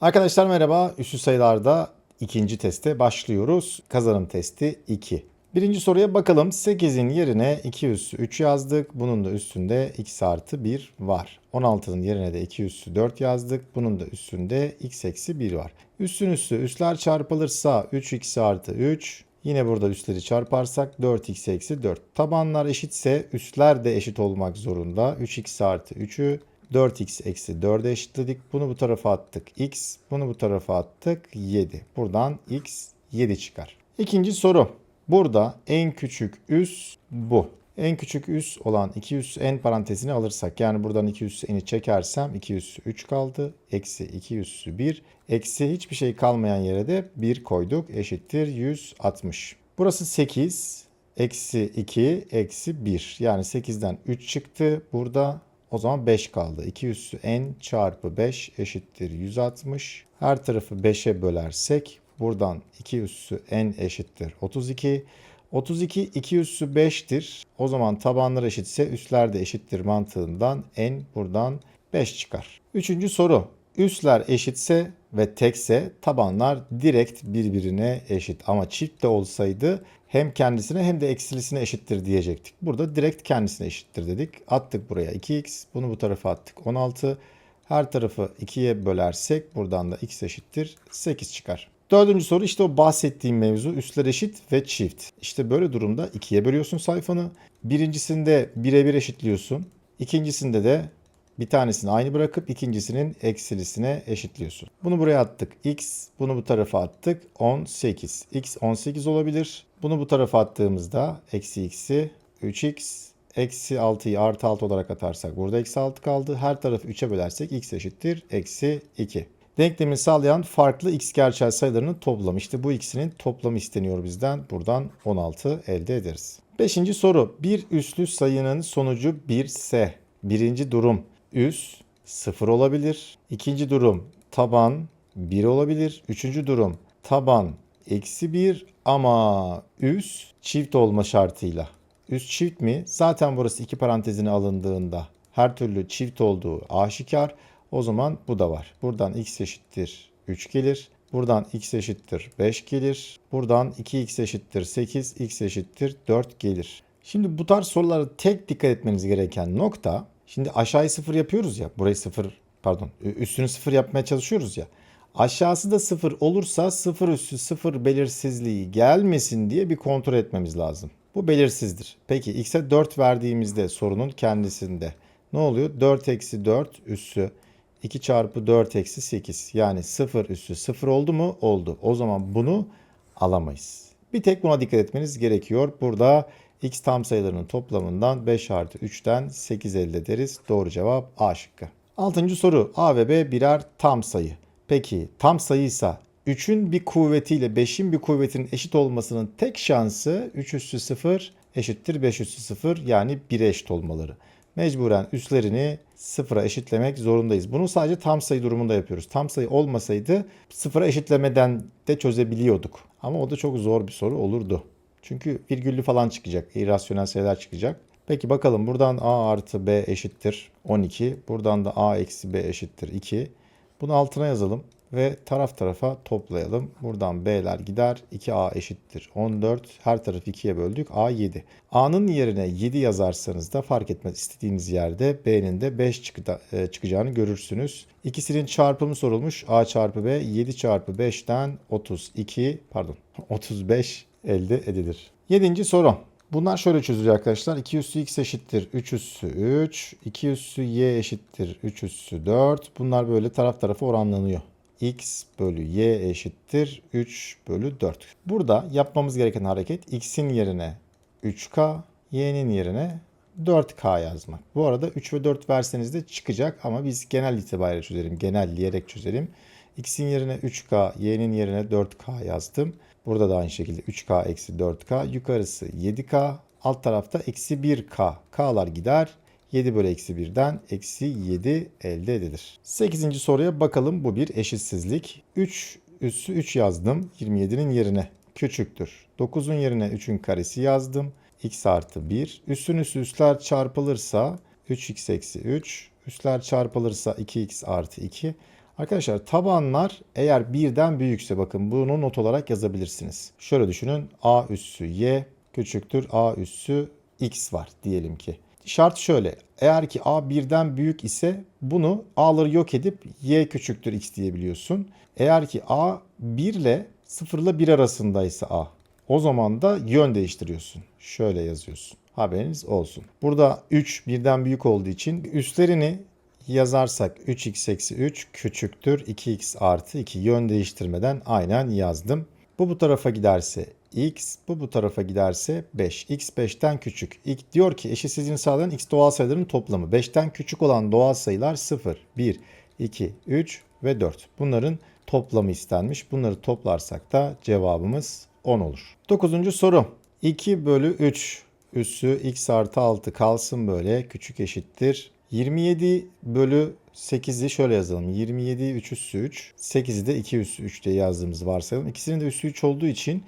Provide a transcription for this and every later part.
Arkadaşlar merhaba. Üssü sayılarda ikinci teste başlıyoruz. Kazanım testi 2. Birinci soruya bakalım. 8'in yerine 2 üssü 3 yazdık. Bunun da üstünde x artı 1 var. 16'nın yerine de 2 üssü 4 yazdık. Bunun da üstünde x eksi 1 var. Üssün üssü üsler çarpılırsa 3x artı 3. Yine burada üsleri çarparsak 4x eksi 4. Tabanlar eşitse üsler de eşit olmak zorunda. 3x artı 3'ü 4x eksi 4'e eşitledik. Bunu bu tarafa attık x. Bunu bu tarafa attık 7. Buradan x 7 çıkar. İkinci soru. Burada en küçük üs bu. En küçük üs olan 2 üs en parantezini alırsak yani buradan 2 üssü eni çekersem 2 üssü 3 kaldı. Eksi 2 üssü 1. Eksi hiçbir şey kalmayan yere de 1 koyduk. Eşittir 160. Burası 8. Eksi 2 eksi 1. Yani 8'den 3 çıktı. Burada o zaman 5 kaldı. 2 üssü n çarpı 5 eşittir 160. Her tarafı 5'e bölersek buradan 2 üssü n eşittir 32. 32 2 üssü 5'tir. O zaman tabanlar eşitse üsler de eşittir mantığından n buradan 5 çıkar. Üçüncü soru. Üsler eşitse ve tekse tabanlar direkt birbirine eşit. Ama çift de olsaydı hem kendisine hem de eksilisine eşittir diyecektik. Burada direkt kendisine eşittir dedik. Attık buraya 2x. Bunu bu tarafa attık 16. Her tarafı 2'ye bölersek buradan da x eşittir 8 çıkar. Dördüncü soru işte o bahsettiğim mevzu üstler eşit ve çift. İşte böyle durumda ikiye bölüyorsun sayfanı. Birincisinde birebir eşitliyorsun. İkincisinde de bir tanesini aynı bırakıp ikincisinin eksilisine eşitliyorsun. Bunu buraya attık. X bunu bu tarafa attık. 18. X 18 olabilir. Bunu bu tarafa attığımızda eksi x'i 3x eksi 6'yı artı 6 olarak atarsak burada eksi 6 kaldı. Her tarafı 3'e bölersek x eşittir eksi 2. Denklemi sağlayan farklı x gerçel sayılarının toplamı. İşte bu ikisinin toplamı isteniyor bizden. Buradan 16 elde ederiz. Beşinci soru. Bir üslü sayının sonucu 1 ise birinci durum üs 0 olabilir. İkinci durum taban 1 olabilir. Üçüncü durum taban eksi 1 ama üs çift olma şartıyla. Üst çift mi? Zaten burası iki parantezine alındığında her türlü çift olduğu aşikar. O zaman bu da var. Buradan x eşittir 3 gelir. Buradan x eşittir 5 gelir. Buradan 2x eşittir 8, x eşittir 4 gelir. Şimdi bu tarz sorulara tek dikkat etmeniz gereken nokta, şimdi aşağıyı 0 yapıyoruz ya, burayı 0 pardon üstünü 0 yapmaya çalışıyoruz ya. Aşağısı da 0 olursa 0 üstü 0 belirsizliği gelmesin diye bir kontrol etmemiz lazım. Bu belirsizdir. Peki x'e 4 verdiğimizde sorunun kendisinde ne oluyor? 4 eksi 4 üssü 2 çarpı 4 eksi 8 yani 0 üssü 0 oldu mu? Oldu. O zaman bunu alamayız. Bir tek buna dikkat etmeniz gerekiyor. Burada x tam sayılarının toplamından 5 artı 3'ten 8 elde ederiz. Doğru cevap A şıkkı. Altıncı soru. A ve B birer tam sayı. Peki tam sayıysa 3'ün bir kuvvetiyle 5'in bir kuvvetinin eşit olmasının tek şansı 3 üssü 0 eşittir 5 üssü 0 yani 1'e eşit olmaları. Mecburen üslerini sıfıra eşitlemek zorundayız. Bunu sadece tam sayı durumunda yapıyoruz. Tam sayı olmasaydı sıfıra eşitlemeden de çözebiliyorduk. Ama o da çok zor bir soru olurdu. Çünkü virgüllü falan çıkacak. irrasyonel sayılar çıkacak. Peki bakalım buradan a artı b eşittir 12. Buradan da a eksi b eşittir 2. Bunu altına yazalım ve taraf tarafa toplayalım. Buradan b'ler gider. 2a eşittir 14. Her tarafı 2'ye böldük. a 7. a'nın yerine 7 yazarsanız da fark etmez. istediğiniz yerde b'nin de 5 çıkıda, e, çıkacağını görürsünüz. İkisinin çarpımı sorulmuş. a çarpı b 7 çarpı 5'ten 32 pardon 35 elde edilir. Yedinci soru. Bunlar şöyle çözülüyor arkadaşlar. 2 üssü x eşittir 3 üssü 3. 2 üssü y eşittir 3 üssü 4. Bunlar böyle taraf tarafa oranlanıyor. x bölü y eşittir 3 bölü 4. Burada yapmamız gereken hareket x'in yerine 3k, y'nin yerine 4k yazmak. Bu arada 3 ve 4 verseniz de çıkacak ama biz genel itibariyle çözelim. Genelleyerek çözelim. x'in yerine 3k, y'nin yerine 4k yazdım. Burada da aynı şekilde 3K eksi 4K. Yukarısı 7K. Alt tarafta eksi 1K. K'lar gider. 7 bölü eksi 1'den eksi 7 elde edilir. 8. soruya bakalım. Bu bir eşitsizlik. 3 üssü 3 yazdım. 27'nin yerine küçüktür. 9'un yerine 3'ün karesi yazdım. x artı 1. Üssün üssü üsler çarpılırsa 3x eksi 3. Üsler çarpılırsa 2x artı 2. Arkadaşlar tabanlar eğer birden büyükse bakın bunu not olarak yazabilirsiniz. Şöyle düşünün a üssü y küçüktür a üssü x var diyelim ki. Şart şöyle eğer ki a birden büyük ise bunu a'ları yok edip y küçüktür x diyebiliyorsun. Eğer ki a 1 ile 0 ile 1 arasındaysa a o zaman da yön değiştiriyorsun. Şöyle yazıyorsun. Haberiniz olsun. Burada 3 birden büyük olduğu için üstlerini yazarsak 3x eksi 3 küçüktür 2x artı 2 yön değiştirmeden aynen yazdım. Bu bu tarafa giderse x, bu bu tarafa giderse 5. x 5'ten küçük. İlk diyor ki eşitsizliğini sağlayan x doğal sayıların toplamı. 5'ten küçük olan doğal sayılar 0, 1, 2, 3 ve 4. Bunların toplamı istenmiş. Bunları toplarsak da cevabımız 10 olur. 9. soru. 2 bölü 3 üssü x artı 6 kalsın böyle küçük eşittir. 27 bölü 8'i şöyle yazalım. 27 3 üssü 3. 8'i de 2 üssü 3 diye yazdığımızı varsayalım. İkisinin de üssü 3 olduğu için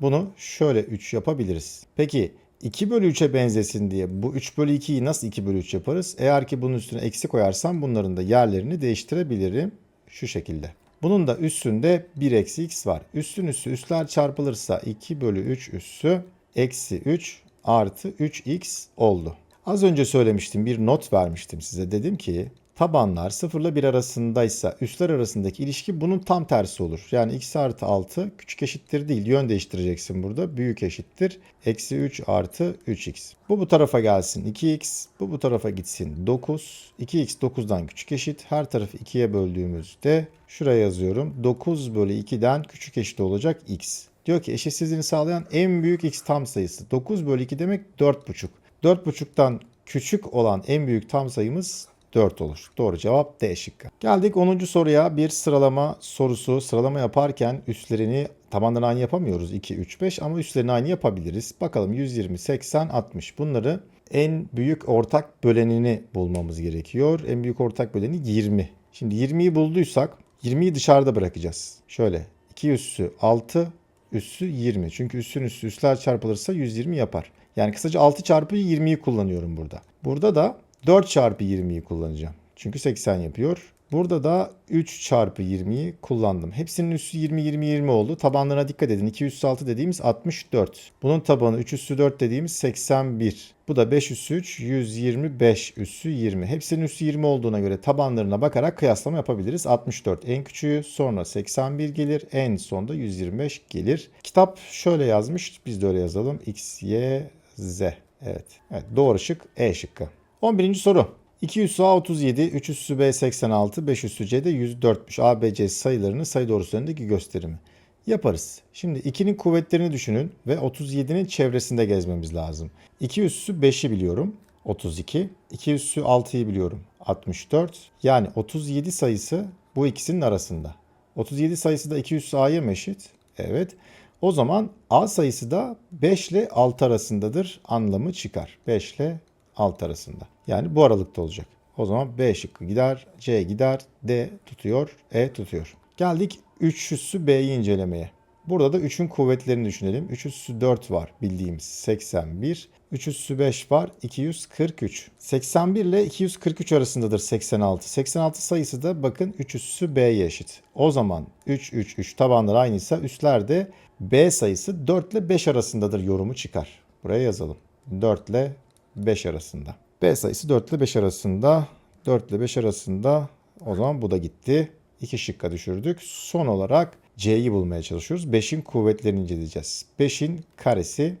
bunu şöyle 3 yapabiliriz. Peki 2 bölü 3'e benzesin diye bu 3 bölü 2'yi nasıl 2 bölü 3 yaparız? Eğer ki bunun üstüne eksi koyarsam bunların da yerlerini değiştirebilirim. Şu şekilde. Bunun da üstünde 1 eksi x var. Üstün üssü üstler çarpılırsa 2 bölü 3 üssü eksi 3 artı 3x oldu. Az önce söylemiştim bir not vermiştim size. Dedim ki tabanlar 0 ile 1 arasındaysa üstler arasındaki ilişki bunun tam tersi olur. Yani x artı 6 küçük eşittir değil yön değiştireceksin burada. Büyük eşittir. Eksi 3 artı 3x. Bu bu tarafa gelsin 2x. Bu bu tarafa gitsin 9. 2x 9'dan küçük eşit. Her tarafı 2'ye böldüğümüzde şuraya yazıyorum. 9 bölü 2'den küçük eşit olacak x. Diyor ki eşitsizliğini sağlayan en büyük x tam sayısı. 9 bölü 2 demek 4,5. 4,5'tan küçük olan en büyük tam sayımız 4 olur. Doğru cevap D şıkkı. Geldik 10. soruya. Bir sıralama sorusu. Sıralama yaparken üstlerini tabanlarını aynı yapamıyoruz. 2, 3, 5 ama üstlerini aynı yapabiliriz. Bakalım 120, 80, 60. Bunları en büyük ortak bölenini bulmamız gerekiyor. En büyük ortak böleni 20. Şimdi 20'yi bulduysak 20'yi dışarıda bırakacağız. Şöyle 2 üssü 6, üssü 20. Çünkü üssün üssü üsler çarpılırsa 120 yapar. Yani kısaca 6 çarpı 20'yi kullanıyorum burada. Burada da 4 çarpı 20'yi kullanacağım. Çünkü 80 yapıyor. Burada da 3 çarpı 20'yi kullandım. Hepsinin üssü 20 20 20 oldu. Tabanlarına dikkat edin. 2 üssü 6 dediğimiz 64. Bunun tabanı 3 üssü 4 dediğimiz 81. Bu da 5 üssü 3 125 üssü 20. Hepsinin üssü 20 olduğuna göre tabanlarına bakarak kıyaslama yapabiliriz. 64 en küçüğü sonra 81 gelir. En sonda 125 gelir. Kitap şöyle yazmış. Biz de öyle yazalım. X, Y, Z. Evet. evet doğru şık E şıkkı. 11. soru. 2 üssü A 37, 3 üssü B 86, 5 üssü C de 104'müş. A, B, C sayılarını sayı doğrusu gösterimi. Yaparız. Şimdi 2'nin kuvvetlerini düşünün ve 37'nin çevresinde gezmemiz lazım. 2 üssü 5'i biliyorum. 32. 2 üssü 6'yı biliyorum. 64. Yani 37 sayısı bu ikisinin arasında. 37 sayısı da 2 üssü A'ya mı eşit? Evet. O zaman A sayısı da 5 ile 6 arasındadır anlamı çıkar. 5 ile 6 arasında. Yani bu aralıkta olacak. O zaman B şıkkı gider, C gider, D tutuyor, E tutuyor. Geldik 3 üssü B'yi incelemeye. Burada da 3'ün kuvvetlerini düşünelim. 3 üssü 4 var bildiğimiz 81. 3 üssü 5 var 243. 81 ile 243 arasındadır 86. 86 sayısı da bakın 3 üssü B'ye eşit. O zaman 3 3 3 tabanlar aynıysa üstlerde B sayısı 4 ile 5 arasındadır yorumu çıkar. Buraya yazalım. 4 ile 5 arasında. B sayısı 4 ile 5 arasında. 4 ile 5 arasında. O zaman bu da gitti. 2 şıkka düşürdük. Son olarak C'yi bulmaya çalışıyoruz. 5'in kuvvetlerini inceleyeceğiz. 5'in karesi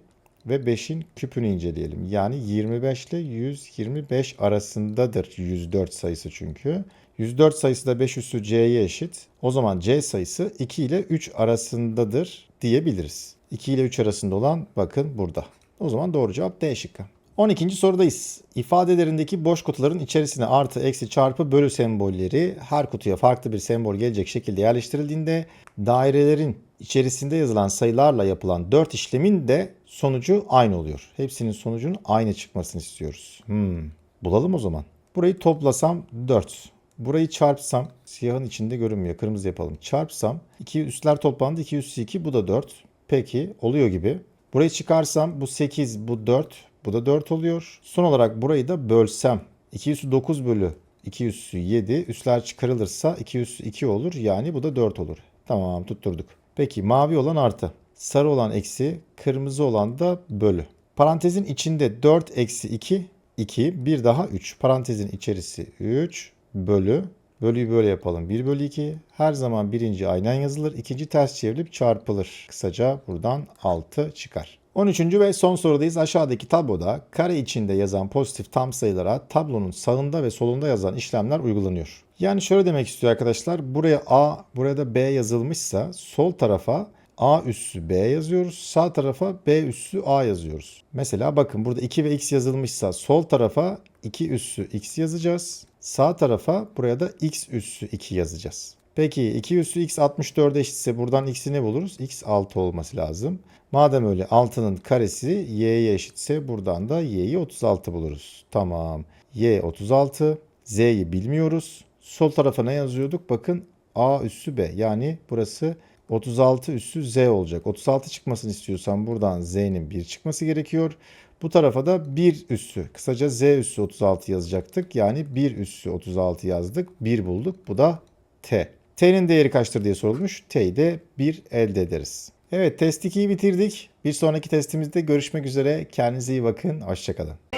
ve 5'in küpünü inceleyelim. Yani 25 ile 125 arasındadır 104 sayısı çünkü. 104 sayısı da 5 üssü C'ye eşit. O zaman C sayısı 2 ile 3 arasındadır diyebiliriz. 2 ile 3 arasında olan bakın burada. O zaman doğru cevap D şıkkı. 12. sorudayız. İfadelerindeki boş kutuların içerisine artı, eksi, çarpı, bölü sembolleri her kutuya farklı bir sembol gelecek şekilde yerleştirildiğinde dairelerin içerisinde yazılan sayılarla yapılan 4 işlemin de sonucu aynı oluyor. Hepsinin sonucunun aynı çıkmasını istiyoruz. Hmm. Bulalım o zaman. Burayı toplasam 4. Burayı çarpsam siyahın içinde görünmüyor. Kırmızı yapalım. Çarpsam 2 üstler toplandı. 2 üstü 2 bu da 4. Peki oluyor gibi. Burayı çıkarsam bu 8 bu 4 bu da 4 oluyor. Son olarak burayı da bölsem 2 üstü 9 bölü 2 üssü 7. Üsler çıkarılırsa 2 üssü 2 olur. Yani bu da 4 olur. Tamam tutturduk. Peki mavi olan artı. Sarı olan eksi. Kırmızı olan da bölü. Parantezin içinde 4 eksi 2 2. Bir daha 3. Parantezin içerisi 3 bölü. Bölüyü böyle yapalım. 1 bölü 2. Her zaman birinci aynen yazılır. ikinci ters çevrilip çarpılır. Kısaca buradan 6 çıkar. 13. ve son sorudayız. Aşağıdaki tabloda kare içinde yazan pozitif tam sayılara tablonun sağında ve solunda yazan işlemler uygulanıyor. Yani şöyle demek istiyor arkadaşlar. Buraya A, buraya da B yazılmışsa sol tarafa A üssü B yazıyoruz. Sağ tarafa B üssü A yazıyoruz. Mesela bakın burada 2 ve x yazılmışsa sol tarafa 2 üssü x yazacağız. Sağ tarafa buraya da x üssü 2 yazacağız. Peki 2 üssü x 64 eşitse buradan x'i ne buluruz? x 6 olması lazım. Madem öyle 6'nın karesi y'ye eşitse buradan da y'yi 36 buluruz. Tamam. y 36. z'yi bilmiyoruz. Sol tarafa ne yazıyorduk? Bakın a üssü b. Yani burası 36 üssü z olacak. 36 çıkmasını istiyorsam buradan z'nin 1 çıkması gerekiyor. Bu tarafa da 1 üssü, kısaca z üssü 36 yazacaktık. Yani 1 üssü 36 yazdık. 1 bulduk. Bu da t. t'nin değeri kaçtır diye sorulmuş. t'yi de 1 elde ederiz. Evet test 2'yi bitirdik. Bir sonraki testimizde görüşmek üzere. Kendinize iyi bakın. Hoşçakalın.